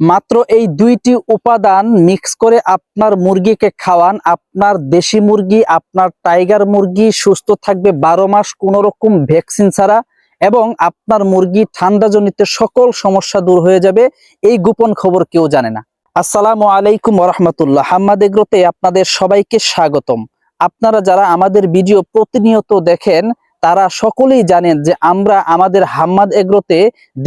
মাত্র এই দুইটি উপাদান মিক্স করে আপনার মুরগিকে খাওয়ান। আপনার দেশি মুরগি, আপনার টাইগার মুরগি, সুস্থ থাকবে বারো মাস কোনো রকম ভ্যাকসিন ছাড়া এবং আপনার মুরগি ঠান্ডাজনিত সকল সমস্যা দূর হয়ে যাবে। এই গোপন খবর কেউ জানে না। আসসালামু আলাইকুম রহমতুল্লাহ হাম্মাদ এগ্রোতে আপনাদের সবাইকে স্বাগতম। আপনারা যারা আমাদের ভিডিও প্রতিনিয়ত দেখেন তারা সকলেই জানেন যে আমরা আমাদের হাম্মাদ এগ্রোতে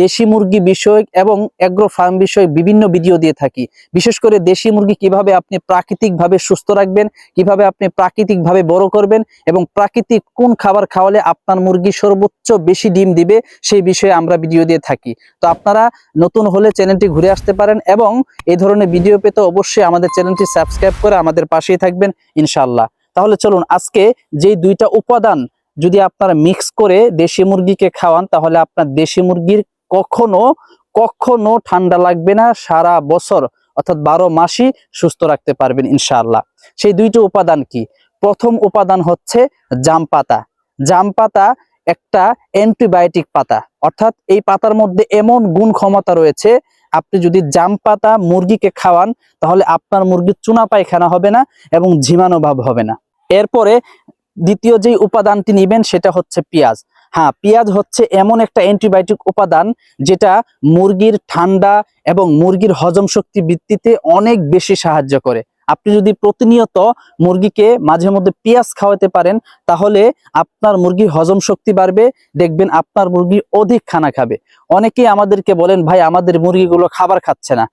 দেশি মুরগি বিষয়ক এবং এগ্রো ফার্ম বিষয়ক বিভিন্ন ভিডিও দিয়ে থাকি। বিশেষ করে দেশি মুরগি কীভাবে আপনি প্রাকৃতিকভাবে সুস্থ রাখবেন, কীভাবে আপনি প্রাকৃতিকভাবে বড় করবেন এবং প্রাকৃতিক কোন খাবার খাওয়ালে আপনার মুরগি সর্বোচ্চ বেশি ডিম দিবে, সেই বিষয়ে আমরা ভিডিও দিয়ে থাকি। তো আপনারা নতুন হলে চ্যানেলটি ঘুরে আসতে পারেন এবং এই ধরনের ভিডিও পেতে অবশ্যই আমাদের চ্যানেলটি সাবস্ক্রাইব করে আমাদের পাশেই থাকবেন ইনশাল্লাহ তাহলে চলুন, আজকে যেই দুইটা উপাদান যদি আপনারা মিক্স করে দেশি মুরগিকে খাওয়ান, তাহলে আপনার দেশি মুরগির কখনো কখনো ঠান্ডা লাগবে না, সারা বছর অর্থাৎ বারো মাসই সুস্থ রাখতে পারবেন ইনশাআল্লাহ। সেই দুইটি উপাদান কি? প্রথম উপাদান হচ্ছে জাম পাতা। জাম পাতা একটা অ্যান্টিবায়োটিক পাতা। অর্থাৎ এই পাতার মধ্যে এমন গুণ ক্ষমতা রয়েছে, আপনি যদি জাম পাতা মুরগিকে খাওয়ান, তাহলে আপনার মুরগির চুনা পায়খানা হবে না এবং ঝিমানো ভাব হবে না। এরপরে দ্বিতীয় যে উপাদানটি নেবেন সেটা হচ্ছে পেঁয়াজ। হ্যাঁ পেঁয়াজ হচ্ছে এমন একটা অ্যান্টিবায়োটিক উপাদান যেটা মুরগির ঠান্ডা এবং মুরগির হজম শক্তি বৃদ্ধিতে অনেক বেশি সাহায্য করে। আপনি যদি প্রতিনিয়ত মুরগিকে মাঝে মধ্যে পেঁয়াজ খাওয়াতে পারেন, তাহলে আপনার মুরগির হজম শক্তি বাড়বে, দেখবেন আপনার মুরগি অধিক খানা খাবে। অনেকেই আমাদেরকে বলেন, ভাই, আমাদের মুরগিগুলো খাবার খাচ্ছে না।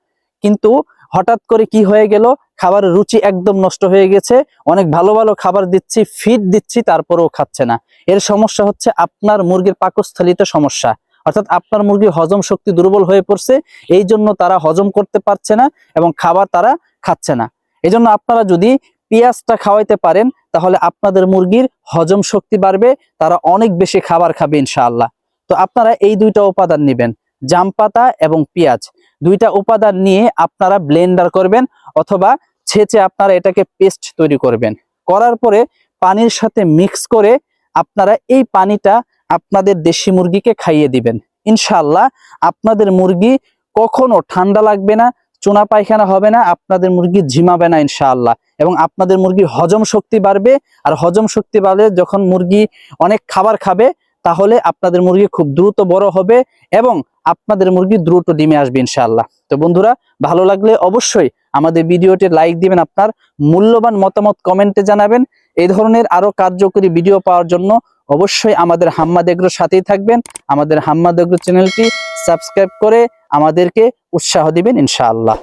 কিন্তু হঠাৎ করে কি হয়ে গেল? খাবারের রুচি একদম নষ্ট হয়ে গেছে। অনেক ভালো ভালো খাবার দিচ্ছি ফিড দিচ্ছি, তারপরেও খাচ্ছে না। এর সমস্যা হচ্ছে আপনার মুরগির পাকস্থলিতে সমস্যা। অর্থাৎ আপনার মুরগির হজম শক্তি দুর্বল হয়ে পড়ছে, এই জন্য তারা হজম করতে পারছে না এবং খাবার তারা খাচ্ছে না। এই জন্য আপনারা যদি পেঁয়াজটা খাওয়াইতে পারেন, তাহলে আপনাদের মুরগির হজম শক্তি বাড়বে, তারা অনেক বেশি খাবার খাবে ইনশাআল্লাহ। তো আপনারা এই দুইটা উপাদান নেবেন, জাম পাতা এবং পেঁয়াজ। দুইটা উপাদান নিয়ে আপনারা ব্লেন্ডার করবেন অথবা ছেঁচে আপনারা এটাকে পেস্ট তৈরি করবেন। করার পরে পানির সাথে মিক্স করে আপনারা এই পানিটা আপনাদের দেশি মুরগিকে খাইয়ে দিবেন। ইনশাল্লাহ আপনাদের মুরগি কখনো ঠান্ডা লাগবে না, চুনা পায়খানা হবে না, আপনাদের মুরগি ঝিমাবে না ইনশাআল্লাহ। এবং আপনাদের মুরগির হজম শক্তি বাড়বে, আর হজম শক্তি বাড়লে যখন মুরগি অনেক খাবার খাবে, তাহলে আপনাদের মুরগি খুব দ্রুত বড় হবে এবং আপনাদের মুরগি দ্রুত ডিমে আসবে ইনশাআল্লাহ। তো বন্ধুরা, ভালো লাগলে অবশ্যই আমাদের ভিডিওটি লাইক দিবেন আপনার মূল্যবান মতামত কমেন্টে জানাবেন। এই ধরনের আরও কার্যকরী ভিডিও পাওয়ার জন্য অবশ্যই আমাদের হাম্মাদ এগ্রোর সাথেই থাকবেন। আমাদের হাম্মাদ এগ্রো চ্যানেলটি সাবস্ক্রাইব করে আমাদেরকে উৎসাহ দিবেন ইনশাআল্লাহ।